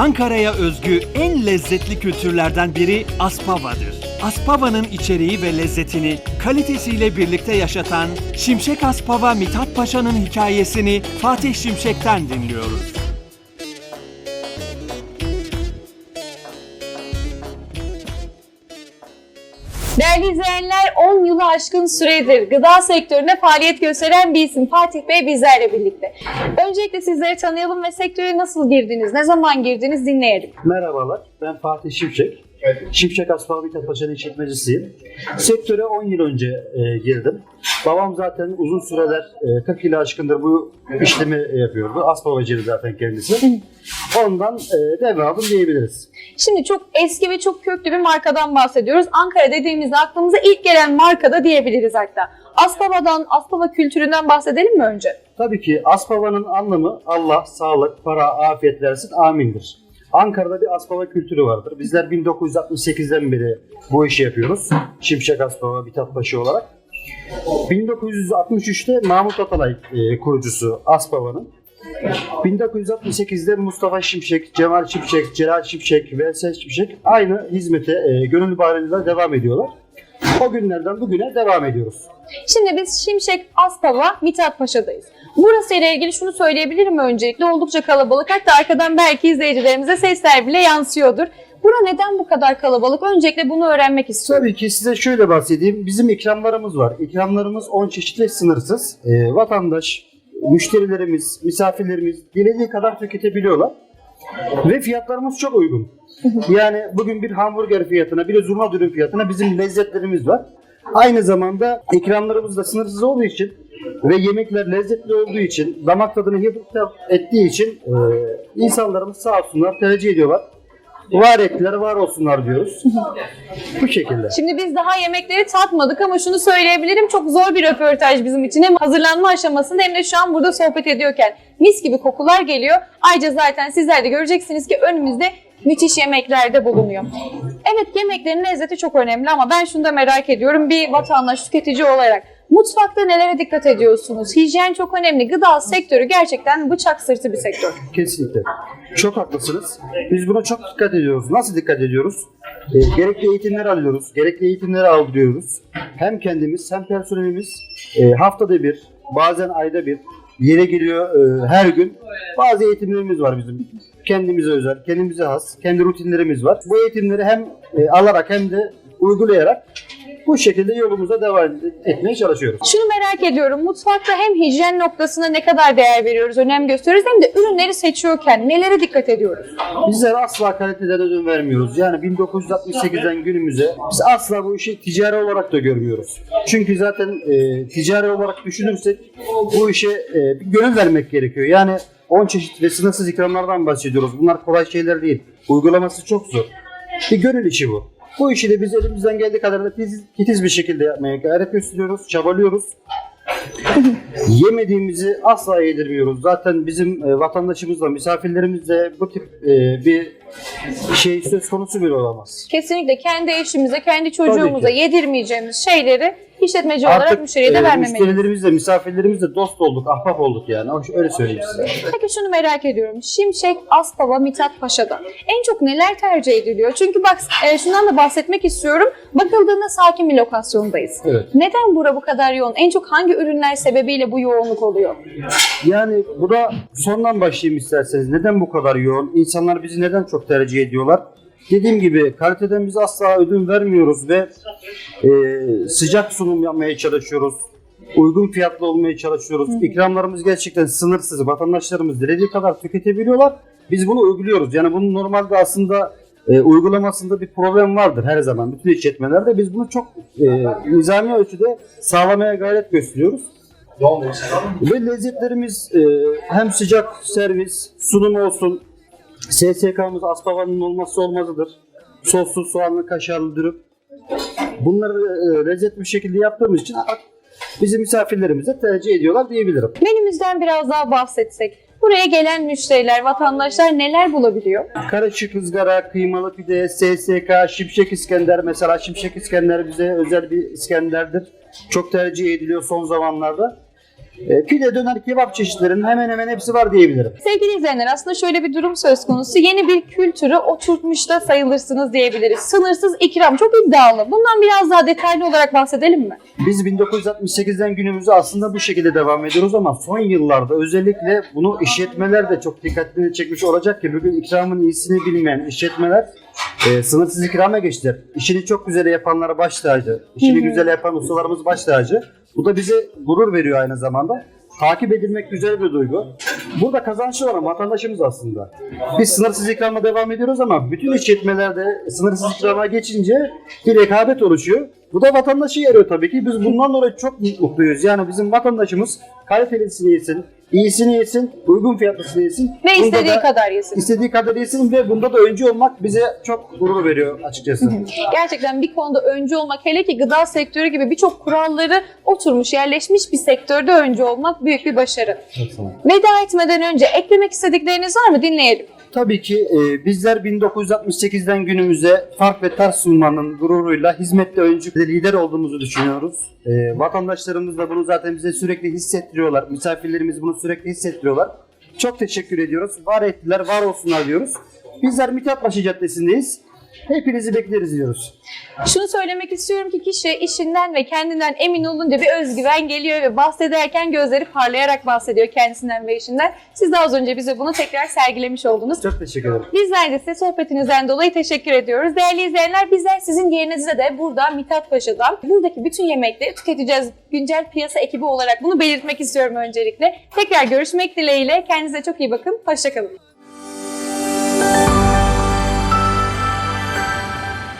Ankara'ya özgü en lezzetli kültürlerden biri Aspava'dır. Aspava'nın içeriği ve lezzetini kalitesiyle birlikte yaşatan Şimşek Aspava Mithat Paşa'nın hikayesini Fatih Şimşek'ten dinliyoruz. Değerli izleyenler 10 yılı aşkın süredir gıda sektöründe faaliyet gösteren bir isim Fatih Bey bizlerle birlikte. Öncelikle sizleri tanıyalım ve sektöre nasıl girdiniz, ne zaman girdiniz dinleyelim. Merhabalar, ben Fatih Şimşek. Şimşek Asfalt Mithat Paşa'nın işletmecisiyim. Sektöre 10 yıl önce e, girdim. Babam zaten uzun süreler, e, 40 yılı aşkındır bu işlemi yapıyordu. Asfaltçıydı zaten kendisi. Ondan e, devamı diyebiliriz. Şimdi çok eski ve çok köklü bir markadan bahsediyoruz. Ankara dediğimizde aklımıza ilk gelen marka da diyebiliriz hatta. Aspava'dan, Aspava kültüründen bahsedelim mi önce? Tabii ki Aspava'nın anlamı Allah, sağlık, para, afiyet versin, amindir. Ankara'da bir Aspava kültürü vardır. Bizler 1968'den beri bu işi yapıyoruz. Şimşek Aspava, Mithatpaşa olarak. 1963'te Mahmut Atalay e, kurucusu Aspava'nın. 1968'de Mustafa Şimşek, Cemal Şimşek, Celal Şimşek, Veysel Şimşek aynı hizmete e, gönül bağrıyla devam ediyorlar. O günlerden bugüne devam ediyoruz. Şimdi biz Şimşek Aspava Mithat Paşa'dayız. Burası ile ilgili şunu söyleyebilirim öncelikle oldukça kalabalık. Hatta arkadan belki izleyicilerimize sesler bile yansıyordur. Bura neden bu kadar kalabalık? Öncelikle bunu öğrenmek istiyorum. Tabii ki size şöyle bahsedeyim. Bizim ikramlarımız var. İkramlarımız 10 çeşit ve sınırsız. Ee, vatandaş, müşterilerimiz, misafirlerimiz dilediği kadar tüketebiliyorlar. Ve fiyatlarımız çok uygun. Yani bugün bir hamburger fiyatına, bir zurna dürüm fiyatına bizim lezzetlerimiz var. Aynı zamanda ikramlarımız da sınırsız olduğu için ve yemekler lezzetli olduğu için, damak tadını hitap ettiği için insanlarımız sağ olsunlar tercih ediyorlar. Var ettiler, var olsunlar diyoruz. Bu şekilde. Şimdi biz daha yemekleri tatmadık ama şunu söyleyebilirim çok zor bir röportaj bizim için. Hem hazırlanma aşamasında hem de şu an burada sohbet ediyorken mis gibi kokular geliyor. Ayrıca zaten sizler de göreceksiniz ki önümüzde müthiş yemekler de bulunuyor. Evet yemeklerin lezzeti çok önemli ama ben şunu da merak ediyorum bir vatandaş tüketici olarak. Mutfakta nelere dikkat ediyorsunuz? Hijyen çok önemli. Gıda sektörü gerçekten bıçak sırtı bir sektör. Kesinlikle. Çok haklısınız. Biz buna çok dikkat ediyoruz. Nasıl dikkat ediyoruz? Ee, gerekli eğitimler alıyoruz. Gerekli eğitimleri aldırıyoruz. Hem kendimiz hem personelimiz e, haftada bir, bazen ayda bir yere geliyor e, her gün. Bazı eğitimlerimiz var bizim. Kendimize özel, kendimize has, kendi rutinlerimiz var. Bu eğitimleri hem e, alarak hem de uygulayarak bu şekilde yolumuza devam etmeye çalışıyoruz. Şunu merak ediyorum. Mutfakta hem hijyen noktasına ne kadar değer veriyoruz, önem gösteriyoruz hem de ürünleri seçiyorken nelere dikkat ediyoruz? Bizler asla kaliteden ödün vermiyoruz. Yani 1968'den günümüze biz asla bu işi ticari olarak da görmüyoruz. Çünkü zaten e, ticari olarak düşünürsek bu işe e, bir gönül vermek gerekiyor. Yani 10 çeşit ve sınırsız ikramlardan bahsediyoruz. Bunlar kolay şeyler değil. Uygulaması çok zor. Bir gönül işi bu. Bu işi de biz elimizden geldiği kadarıyla titiz, titiz bir şekilde yapmaya gayret gösteriyoruz, çabalıyoruz. Yemediğimizi asla yedirmiyoruz. Zaten bizim e, vatandaşımızla, misafirlerimizle bu tip e, bir şey söz konusu bile olamaz. Kesinlikle kendi eşimize, kendi çocuğumuza ki. yedirmeyeceğimiz şeyleri işletmeci olarak müşteriye de e, vermemeliyiz. müşterilerimizle, misafirlerimizle dost olduk, ahbap olduk yani. Öyle söyleyeyim size. Peki şunu merak ediyorum. Şimşek, Aspava, Mithat Paşa'da en çok neler tercih ediliyor? Çünkü bak e, şundan da bahsetmek istiyorum. Bakıldığında sakin bir lokasyondayız. Evet. Neden bura bu kadar yoğun? En çok hangi ürünler sebebiyle bu yoğunluk oluyor? Yani bu da sondan başlayayım isterseniz. Neden bu kadar yoğun? İnsanlar bizi neden çok tercih ediyorlar? Dediğim gibi kaliteden biz asla ödün vermiyoruz ve e, sıcak sunum yapmaya çalışıyoruz. Uygun fiyatlı olmaya çalışıyoruz. İkramlarımız gerçekten sınırsız. Vatandaşlarımız dilediği kadar tüketebiliyorlar. Biz bunu uyguluyoruz. Yani bunun normalde aslında e, uygulamasında bir problem vardır her zaman. Bütün işletmelerde biz bunu çok e, nizami ölçüde sağlamaya gayret gösteriyoruz. Ve lezzetlerimiz e, hem sıcak servis, sunum olsun, SSK'mız Aspava'nın olmazsa olmazıdır. Soslu, soğanlı, kaşarlı dürüm. Bunları e, lezzetli bir şekilde yaptığımız için bizim misafirlerimiz de tercih ediyorlar diyebilirim. Menümüzden biraz daha bahsetsek. Buraya gelen müşteriler, vatandaşlar neler bulabiliyor? Karışık ızgara, kıymalı pide, SSK, Şimşek İskender mesela Şimşek İskender bize özel bir İskender'dir. Çok tercih ediliyor son zamanlarda. E, pide, döner, kebap çeşitlerinin hemen hemen hepsi var diyebilirim. Sevgili izleyenler aslında şöyle bir durum söz konusu. Yeni bir kültürü oturtmuş da sayılırsınız diyebiliriz. Sınırsız ikram çok iddialı. Bundan biraz daha detaylı olarak bahsedelim mi? Biz 1968'den günümüze aslında bu şekilde devam ediyoruz ama son yıllarda özellikle bunu işletmeler de çok dikkatini çekmiş olacak ki bugün ikramın iyisini bilmeyen işletmeler e, sınırsız ikrama geçtiler. İşini çok güzel yapanlara baş tacı, işini güzel yapan ustalarımız baş tacı. Bu da bize gurur veriyor aynı zamanda. Takip edilmek güzel bir duygu. Burada kazançlı olan vatandaşımız aslında. Biz sınırsız ikramla devam ediyoruz ama bütün işletmelerde sınırsız ikrama geçince bir rekabet oluşuyor. Bu da vatandaşı yarıyor tabii ki. Biz bundan dolayı çok mutluyuz. Yani bizim vatandaşımız kalitelisini yesin, iyisini yesin, uygun fiyatlısını yesin. Ve Bunda istediği da- kadar yesin. istediği kadar yesin ve bunda da öncü olmak bize çok gurur veriyor açıkçası. Gerçekten bir konuda öncü olmak hele ki gıda sektörü gibi birçok kuralları oturmuş, yerleşmiş bir sektörde öncü olmak büyük bir başarı. Veda etmeden önce eklemek istedikleriniz var mı? Dinleyelim. Tabii ki e, bizler 1968'den günümüze fark ve tarz sunmanın gururuyla hizmette öncü ve lider olduğumuzu düşünüyoruz. E, vatandaşlarımız da bunu zaten bize sürekli hissettiriyorlar. Misafirlerimiz bunu sürekli hissettiriyorlar. Çok teşekkür ediyoruz. Var ettiler, var olsunlar diyoruz. Bizler Mithatbaşı Caddesi'ndeyiz. Hepinizi bekleriz diyoruz. Şunu söylemek istiyorum ki kişi işinden ve kendinden emin olunca bir özgüven geliyor ve bahsederken gözleri parlayarak bahsediyor kendisinden ve işinden. Siz de az önce bize bunu tekrar sergilemiş oldunuz. Çok teşekkür ederim. Bizler de size sohbetinizden dolayı teşekkür ediyoruz. Değerli izleyenler bizler sizin yerinize de burada Mithat Paşa'dan buradaki bütün yemekleri tüketeceğiz. Güncel piyasa ekibi olarak bunu belirtmek istiyorum öncelikle. Tekrar görüşmek dileğiyle. Kendinize çok iyi bakın. Hoşçakalın.